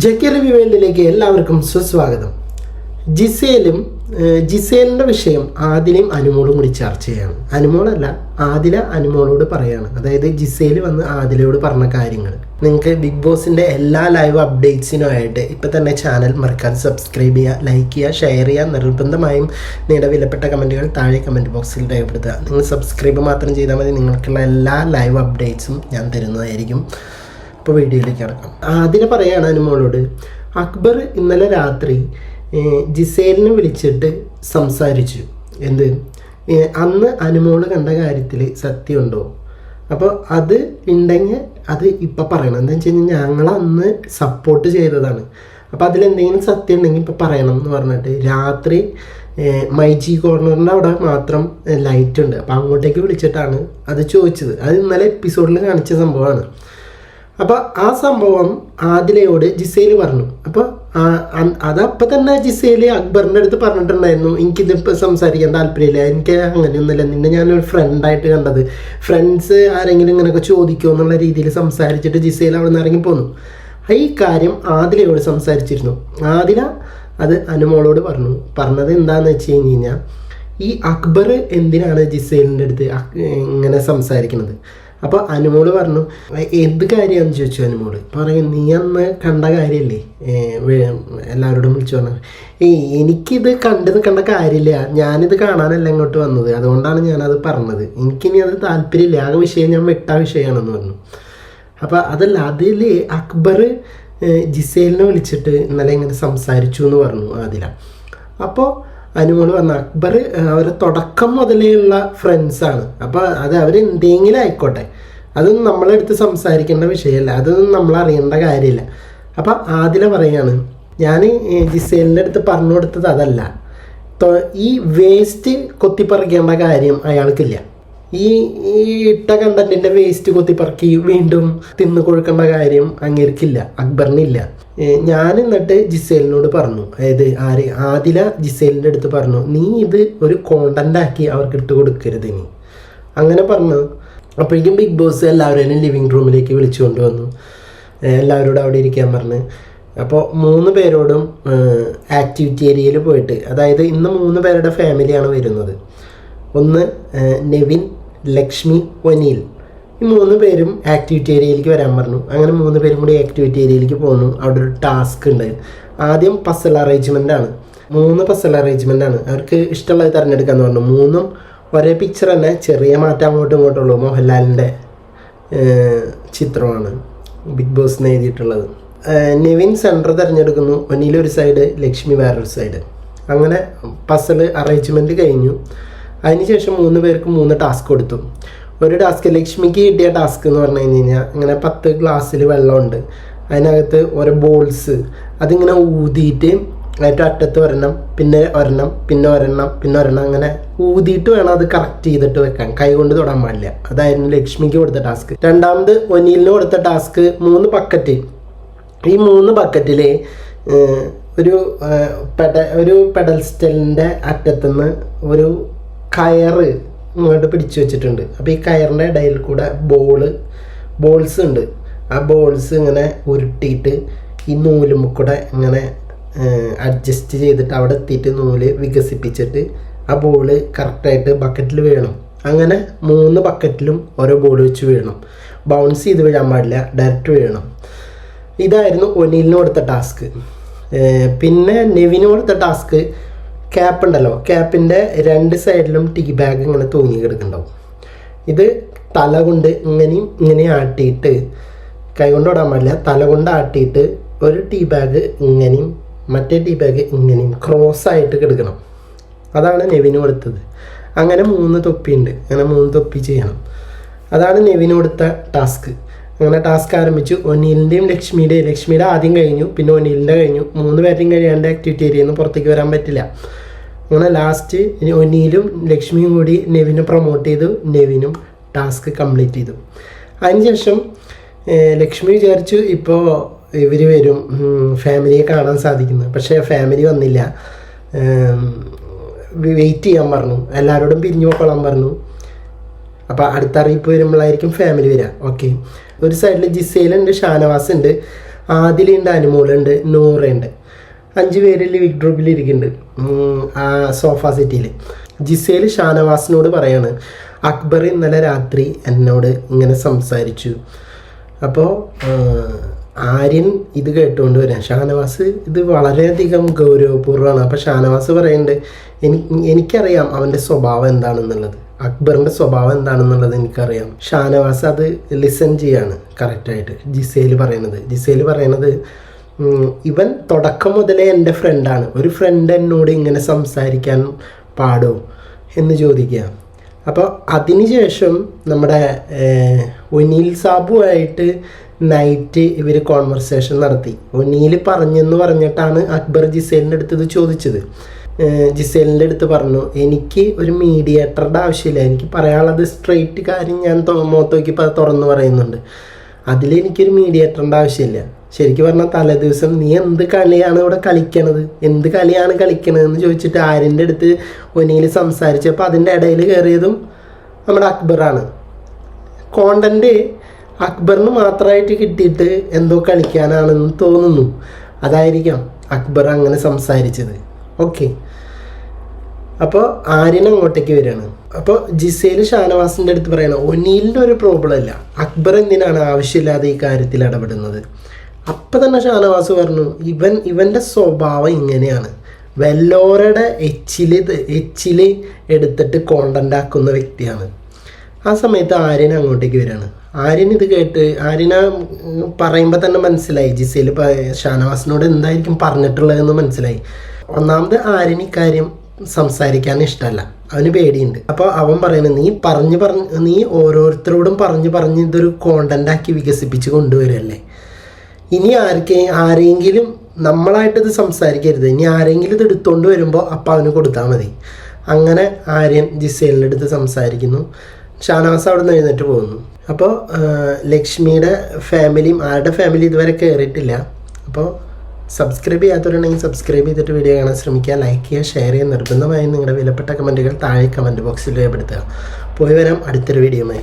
J K വേൾഡിലേക്ക് എല്ലാവർക്കും സുസ്വാഗതം. ജിസേലും ജിസേലിന്റെ വിഷയം ആദിലയും അനുമോളും കൂടി ചർച്ച ചെയ്യാണ്. അനുമോളല്ല ആദില അനുമോളോട് പറയാണ്. അതായത് ജിസേൽ വന്ന് ആദിലയോട് പറഞ്ഞ കാര്യങ്ങൾ നിങ്ങൾക്ക് ബിഗ് ബോസിന്റെ എല്ലാ ലൈവ് അപ്ഡേറ്റ്സിനുമായിട്ട് ഇപ്പം തന്നെ ചാനൽ മറക്കാതെ സബ്സ്ക്രൈബ് ചെയ്യുക ലൈക്ക് ചെയ്യുക ഷെയർ ചെയ്യുക നിർബന്ധമായും നിങ്ങളുടെ വിലപ്പെട്ട കമന്റുകൾ താഴെ കമന്റ് ബോക്സിൽ രേഖപ്പെടുത്തുക. നിങ്ങൾ സബ്സ്ക്രൈബ് മാത്രം ചെയ്താൽ മതി. നിങ്ങൾക്കുള്ള എല്ലാ ലൈവ് അപ്ഡേറ്റ്സും ഞാൻ തരുന്നതായിരിക്കും. ഇപ്പോൾ വീഡിയോയിലേക്ക് കിടക്കാം. അതിനെ പറയാണ് അനുമോളോട് അക്ബർ ഇന്നലെ രാത്രി ജിസേലിനെ വിളിച്ചിട്ട് സംസാരിച്ചു. എന്ത്? അന്ന് അനുമോൾ കണ്ട കാര്യത്തിൽ സത്യമുണ്ടോ? അപ്പോൾ അത് ഉണ്ടെങ്കിൽ അത് ഇപ്പം പറയണം. എന്താ വെച്ച് കഴിഞ്ഞാൽ ഞങ്ങൾ അന്ന് സപ്പോർട്ട് ചെയ്തതാണ്. അപ്പോൾ അതിലെന്തെങ്കിലും സത്യം ഉണ്ടെങ്കിൽ ഇപ്പം പറയണം എന്ന് പറഞ്ഞിട്ട് രാത്രി മൈജി കോർണറിന്റെ അവിടെ മാത്രം ലൈറ്റ് ഉണ്ട്. അപ്പോൾ അങ്ങോട്ടേക്ക് വിളിച്ചിട്ടാണ് അത് ചോദിച്ചത്. അത് ഇന്നലെ എപ്പിസോഡിൽ കാണിച്ച സംഭവമാണ്. അപ്പോൾ ആ സംഭവം ആദിലയോട് ജിസേൽ പറഞ്ഞു. അപ്പോൾ അതപ്പോൾ തന്നെ ജിസേൽ അക്ബറിന്റെ അടുത്ത് പറഞ്ഞിട്ടുണ്ടായിരുന്നു എനിക്ക് എനിക്കിതിപ്പോൾ സംസാരിക്കാൻ താല്പര്യമില്ല എനിക്ക് അങ്ങനെയൊന്നുമില്ല. നിന്നെ ഞാനൊരു ഫ്രണ്ടായിട്ട് കണ്ടത്. ഫ്രണ്ട്സ് ആരെങ്കിലും ഇങ്ങനെയൊക്കെ ചോദിക്കുമോ എന്നുള്ള രീതിയിൽ സംസാരിച്ചിട്ട് ജിസേൽ അവിടെ നിന്ന് ഇറങ്ങി പോന്നു. ഈ കാര്യം ആദിലയോട് സംസാരിച്ചിരുന്നു. ആദില അത് അനുമോളോട് പറഞ്ഞു. പറഞ്ഞത് എന്താണെന്ന് വെച്ച് കഴിഞ്ഞ് കഴിഞ്ഞാൽ ഈ അക്ബർ എന്തിനാണ് ജിസേലിന്റെ അടുത്ത് ഇങ്ങനെ സംസാരിക്കുന്നത്? അപ്പോൾ അനുമോൾ പറഞ്ഞു എന്ത് കാര്യമാണെന്ന് ചോദിച്ചു അനുമോൾ? പറയും നീ അന്ന് കണ്ട കാര്യമല്ലേ എല്ലാവരോടും വിളിച്ചു പറഞ്ഞു ഏയ് എനിക്കിത് കണ്ടു നിൽക്കേണ്ട കാര്യമില്ല. ഞാനിത് കാണാനല്ല ഇങ്ങോട്ട് വന്നത്. അതുകൊണ്ടാണ് ഞാനത് പറഞ്ഞത്. എനിക്കിനി അത് താല്പര്യമില്ല. ആ വിഷയം ഞാൻ വിട്ട വിഷയമാണെന്ന് പറഞ്ഞു. അപ്പോൾ അതല്ല അതിൽ അക്ബർ ജിസേലിനെ വിളിച്ചിട്ട് ഇന്നലെ ഇങ്ങനെ സംസാരിച്ചു എന്ന് പറഞ്ഞു ആദില. അപ്പോൾ അനുമോൾ വന്ന അക്ബർ അവരെ തുടക്കം മുതലേയുള്ള ഫ്രണ്ട്സാണ് അപ്പോൾ അത് അവർ എന്തെങ്കിലും ആയിക്കോട്ടെ. അതൊന്നും നമ്മളെടുത്ത് സംസാരിക്കേണ്ട വിഷയമല്ല. അതൊന്നും നമ്മൾ അറിയേണ്ട കാര്യമില്ല. അപ്പം ആദില പറയാണ് ഞാൻ ജിസേലിന്റെ അടുത്ത് പറഞ്ഞു കൊടുത്തത് അതല്ല. ഈ വേസ്റ്റ് കൊത്തിപ്പറിക്കേണ്ട കാര്യം അയാൾക്കില്ല. ഈ ഈ ഇട്ട കണ്ടന്റിന്റെ വേസ്റ്റ് കൊത്തിപ്പറക്കി വീണ്ടും തിന്നു കൊടുക്കേണ്ട കാര്യം അങ്ങേർക്കില്ല. അക്ബറിനില്ല. ഞാൻ എന്നിട്ട് ജിസേലിനോട് പറഞ്ഞു. അതായത് ആര് ആദില ജിസേലിന്റെ അടുത്ത് പറഞ്ഞു നീ ഇത് ഒരു കോണ്ടന്റ് ആക്കി അവർക്ക് ഇട്ട് കൊടുക്കരുത് നീ അങ്ങനെ പറഞ്ഞു. അപ്പോഴേക്കും ബിഗ് ബോസ് എല്ലാവരെയും ലിവിങ് റൂമിലേക്ക് വിളിച്ചു കൊണ്ടുവന്നു എല്ലാവരോടും അവിടെ ഇരിക്കാൻ പറഞ്ഞ്. അപ്പോൾ മൂന്ന് പേരോടും ആക്ടിവിറ്റി ഏരിയയിൽ പോയിട്ട് അതായത് ഇന്ന് മൂന്ന് പേരുടെ ഫാമിലിയാണ് വരുന്നത്. ഒന്ന് നെവിൻ ലക്ഷ്മി വനീൽ. ഈ മൂന്ന് പേരും ആക്ടിവിറ്റി ഏരിയയിലേക്ക് വരാൻ പറഞ്ഞു. അങ്ങനെ മൂന്ന് പേരും കൂടി ആക്ടിവിറ്റി ഏരിയയിലേക്ക് പോന്നു. അവിടെ ഒരു ടാസ്ക് ഉണ്ട്. ആദ്യം പസൽ അറേഞ്ച്മെന്റ് ആണ്. മൂന്ന് പസൽ അറേഞ്ച്മെന്റ് ആണ്. അവർക്ക് ഇഷ്ടമുള്ളത് തിരഞ്ഞെടുക്കാമെന്ന് പറഞ്ഞു. മൂന്നും ഒരേ പിക്ചർ തന്നെ. ചെറിയ മാറ്റം അങ്ങോട്ടും ഇങ്ങോട്ടും ഉള്ളൂ. മോഹൻലാലിന്റെ ചിത്രമാണ്. ബിഗ് ബോസിന് എഴുതിയിട്ടുള്ളത്. നിവിൻ സെന്റർ തിരഞ്ഞെടുക്കുന്നു. ഒന്നിലൊരു സൈഡ് ലക്ഷ്മി വേറൊരു സൈഡ് അങ്ങനെ പസൽ അറേഞ്ച്മെന്റ് കഴിഞ്ഞു. അതിനുശേഷം മൂന്ന് പേർക്ക് മൂന്ന് ടാസ്ക് കൊടുത്തു. ഒരു ടാസ്ക് ലക്ഷ്മിക്ക് കിട്ടിയ ടാസ്ക് എന്ന് പറഞ്ഞു കഴിഞ്ഞ് കഴിഞ്ഞാൽ ഇങ്ങനെ പത്ത് ഗ്ലാസ്സിൽ വെള്ളമുണ്ട്. അതിനകത്ത് ഓരോ ബോൾസ് അതിങ്ങനെ ഊതിയിട്ട് ഏറ്റവും അറ്റത്ത് ഒരെണ്ണം പിന്നെ ഒരെണ്ണം പിന്നെ ഒരെണ്ണം പിന്നെ ഒരെണ്ണം അങ്ങനെ ഊതിയിട്ട് വേണം അത് കറക്റ്റ് ചെയ്തിട്ട് വെക്കാൻ. കൈ കൊണ്ട് തൊടാൻ പാടില്ല. അതായിരുന്നു ലക്ഷ്മിക്ക് കൊടുത്ത ടാസ്ക് രണ്ടാമത് ഒനീലിന് കൊടുത്ത ടാസ്ക് മൂന്ന് ബക്കറ്റ് ഈ മൂന്ന് ബക്കറ്റിൽ ഒരു പെട ഒരു പെഡൽ സ്റ്റെലിന്റെ അറ്റത്തുനിന്ന് ഒരു കയറ് ഇങ്ങോട്ട് പിടിച്ചു വെച്ചിട്ടുണ്ട്. അപ്പോൾ ഈ കയറിന്റെ ഇടയിൽ കൂടെ ബോൾ ബോൾസ് ഉണ്ട്. ആ ബോൾസ് ഇങ്ങനെ ഉരുട്ടിയിട്ട് ഈ നൂലുമ്മ കൂടെ ഇങ്ങനെ അഡ്ജസ്റ്റ് ചെയ്തിട്ട് അവിടെ എത്തിയിട്ട് നൂൽ വികസിപ്പിച്ചിട്ട് ആ ബോൾ കറക്റ്റായിട്ട് ബക്കറ്റിൽ വീഴണം. അങ്ങനെ മൂന്ന് ബക്കറ്റിലും ഓരോ ബോൾ വെച്ച് വീഴണം. ബൗൺസ് ചെയ്ത് വീഴാൻ പാടില്ല ഡയറക്റ്റ് വീഴണം. ഇതായിരുന്നു ഒനിലിന് കൊടുത്ത ടാസ്ക് പിന്നെ നെവിന് കൊടുത്ത ടാസ്ക് ക്യാപ്പ് ഉണ്ടല്ലോ. ക്യാപ്പിന്റെ രണ്ട് സൈഡിലും ടീ ബാഗ് ഇങ്ങനെ തൂങ്ങി കിടക്കുന്നുണ്ടാവും. ഇത് തല കൊണ്ട് ഇങ്ങനെയും ഇങ്ങനെ ആട്ടിയിട്ട് കൈ കൊണ്ട് ഇടാൻ പാടില്ല തല കൊണ്ട് ആട്ടിയിട്ട് ഒരു ടീ ബാഗ് ഇങ്ങനെയും മറ്റേ ടീ ബാഗ് ഇങ്ങനെയും ക്രോസ് ആയിട്ട് കിടക്കണം. അതാണ് നെവിന് കൊടുത്തത്. അങ്ങനെ മൂന്ന് തൊപ്പിയുണ്ട്. അങ്ങനെ മൂന്ന് തൊപ്പി ചെയ്യണം. അതാണ് നെവിന് കൊടുത്ത ടാസ്ക് അങ്ങനെ ടാസ്ക് ആരംഭിച്ചു. ഒനീലിന്റെയും ലക്ഷ്മിയുടെയും ലക്ഷ്മിയുടെ ആദ്യം കഴിഞ്ഞു. പിന്നെ ഒനീലിന്റെ കഴിഞ്ഞു. മൂന്ന് പേരുടെയും കഴിയാണ്ട് ആക്ടിവിറ്റി ഏരിയയിൽ പുറത്തേക്ക് വരാൻ പറ്റില്ല. അങ്ങനെ ലാസ്റ്റ് ഒനീലും ലക്ഷ്മിയും കൂടി നെവിനെ പ്രൊമോട്ട് ചെയ്തു. നെവിനും ടാസ്ക് കംപ്ലീറ്റ് ചെയ്തു. അതിനുശേഷം ലക്ഷ്മി വിചാരിച്ചു ഇപ്പോൾ ഇവർ വരും ഫാമിലിയെ കാണാൻ സാധിക്കുന്നു. പക്ഷേ ഫാമിലി വന്നില്ല. വെയിറ്റ് ചെയ്യാൻ പറഞ്ഞു. എല്ലാവരോടും പിരിഞ്ഞു പോക്കോളാൻ പറഞ്ഞു. അപ്പോൾ അടുത്ത അറിയിപ്പ് വരുമ്പോഴായിരിക്കും ഫാമിലി വരിക ഓക്കെ ഒരു സൈഡിൽ ജിസയിലുണ്ട് ഷാനവാസ് ഉണ്ട് ആദിലുണ്ട് അനുമോളുണ്ട് നൂറുണ്ട് അഞ്ച് പേര് ലിവിക് ഗ്രൂപ്പിൽ ഇരിക്കുന്നുണ്ട്. ആ സോഫ സിറ്റിയിൽ ജിസേൽ ഷാനവാസിനോട് പറയാണ് അക്ബർ ഇന്നലെ രാത്രി എന്നോട് ഇങ്ങനെ സംസാരിച്ചു. അപ്പോൾ ആര്യൻ ഇത് കേട്ടുകൊണ്ട് വരാം. ഷാനവാസ് ഇത് വളരെയധികം ഗൗരവപൂർവമാണ്. അപ്പോൾ ഷാനവാസ് പറയുന്നുണ്ട് എനിക്ക് എനിക്കറിയാം അവന്റെ സ്വഭാവം എന്താണെന്നുള്ളത്. അക്ബറിന്റെ സ്വഭാവം എന്താണെന്നുള്ളത് എനിക്കറിയാം. ഷാനവാസ് അത് ലിസൺ ചെയ്യാണ് കറക്റ്റായിട്ട് ജിസേൽ പറയുന്നത്. ജിസേൽ പറയുന്നത് ഇവൻ തുടക്കം മുതലേ എന്റെ ഫ്രണ്ടാണ് ഒരു ഫ്രണ്ട് എന്നോട് ഇങ്ങനെ സംസാരിക്കാൻ പാടോ? എന്ന് ചോദിക്കുക. അപ്പോൾ അതിനുശേഷം നമ്മുടെ ഒനിൽ സാബുമായിട്ട് നൈറ്റ് ഇവർ കോൺവെർസേഷൻ നടത്തി. ഒനീൽ പറഞ്ഞെന്ന് പറഞ്ഞിട്ടാണ് അക്ബർ ജിസേലിന്റെ അടുത്ത് ഇത് ചോദിച്ചത്. ജിസേലിന്റെ അടുത്ത് പറഞ്ഞു എനിക്ക് ഒരു മീഡിയേറ്ററുടെ ആവശ്യമില്ല. എനിക്ക് പറയാനുള്ളത് സ്ട്രെയിറ്റ് കാര്യം ഞാൻ മുഖത്തോക്കി തുറന്ന് പറയുന്നുണ്ട്. അതിലെനിക്കൊരു മീഡിയേറ്ററിന്റെ ആവശ്യമില്ല. ശരിക്കും പറഞ്ഞാൽ തലേ ദിവസം നീ എന്ത് കളിയാണ് ഇവിടെ കളിക്കണത്? എന്ത് കളിയാണ് കളിക്കണത്? എന്ന് ചോദിച്ചിട്ട് ആര്യന്റെ അടുത്ത് ഒനിയിൽ സംസാരിച്ചപ്പോൾ അതിന്റെ ഇടയിൽ കയറിയതും നമ്മുടെ അക്ബറാണ്. കോണ്ടന്റ് അക്ബറിന് മാത്രമായിട്ട് കിട്ടിയിട്ട് എന്തോ കളിക്കാനാണെന്ന് തോന്നുന്നു. അതായിരിക്കാം അക്ബർ അങ്ങനെ സംസാരിച്ചത്. ഓക്കെ അപ്പോൾ ആര്യൻ അങ്ങോട്ടേക്ക് വരികയാണ്. അപ്പോൾ ജിസേൽ ഷാനവാസിന്റെ അടുത്ത് പറയണം ഒനീലിന്റെ ഒരു പ്രോബ്ലം ഇല്ല. അക്ബർ എന്തിനാണ് ആവശ്യമില്ലാതെ ഈ കാര്യത്തിൽ ഇടപെടുന്നത്? അപ്പം തന്നെ ഷാനവാസ് പറഞ്ഞു ഇവൻ ഇവന്റെ സ്വഭാവം ഇങ്ങനെയാണ്. വെല്ലോരയുടെ എച്ചിൽ എച്ചിൽ എടുത്തിട്ട് കോണ്ടന്റ് ആക്കുന്ന വ്യക്തിയാണ്. ആ സമയത്ത് ആര്യൻ അങ്ങോട്ടേക്ക് വരികയാണ്. ആര്യൻ ഇത് കേട്ട് ആര്യന പറയുമ്പോൾ തന്നെ മനസ്സിലായി. ജിസേൽ ഷാനവാസിനോട് എന്തായിരിക്കും പറഞ്ഞിട്ടുള്ളതെന്ന് മനസ്സിലായി. ഒന്നാമത് ആര്യൻ ഇക്കാര്യം സംസാരിക്കാൻ ഇഷ്ടമല്ല അവന് പേടിയുണ്ട്. അപ്പോൾ അവൻ പറയുന്നത് നീ പറഞ്ഞു പറഞ്ഞ് നീ ഓരോരുത്തരോടും പറഞ്ഞു പറഞ്ഞ് ഇതൊരു കോണ്ടന്റ് ആക്കി വികസിപ്പിച്ച് കൊണ്ടുവരല്ലേ? ഇനി ആർക്കെ ആരെങ്കിലും നമ്മളായിട്ട് ഇത് സംസാരിക്കരുത്. ഇനി ആരെങ്കിലും ഇത് എടുത്തുകൊണ്ട് വരുമ്പോൾ അപ്പം അവന് കൊടുത്താൽ മതി. അങ്ങനെ ആര്യൻ ജിസേലിന്റെ അടുത്ത് സംസാരിക്കുന്നു. ഷാനവാസ് അവിടെ നിന്ന് എഴുന്നേറ്റ് പോകുന്നു. അപ്പോൾ ലക്ഷ്മിയുടെ ഫാമിലിയും ആരുടെ ഫാമിലി ഇതുവരെ കയറിയിട്ടില്ല അപ്പോൾ സബ്സ്ക്രൈബ് ചെയ്യാത്തവരുണ്ടെങ്കിൽ സബ്സ്ക്രൈബ് ചെയ്തിട്ട് വീഡിയോ കാണാൻ ശ്രമിക്കുക ലൈക്ക് ചെയ്യുക ഷെയർ ചെയ്യുക. നിർബന്ധമായും നിങ്ങളുടെ വിലപ്പെട്ട കമന്റുകൾ താഴെ കമന്റ് ബോക്സിൽ രേഖപ്പെടുത്തുക. പോയി വരാം അടുത്തൊരു വീഡിയോയുമായി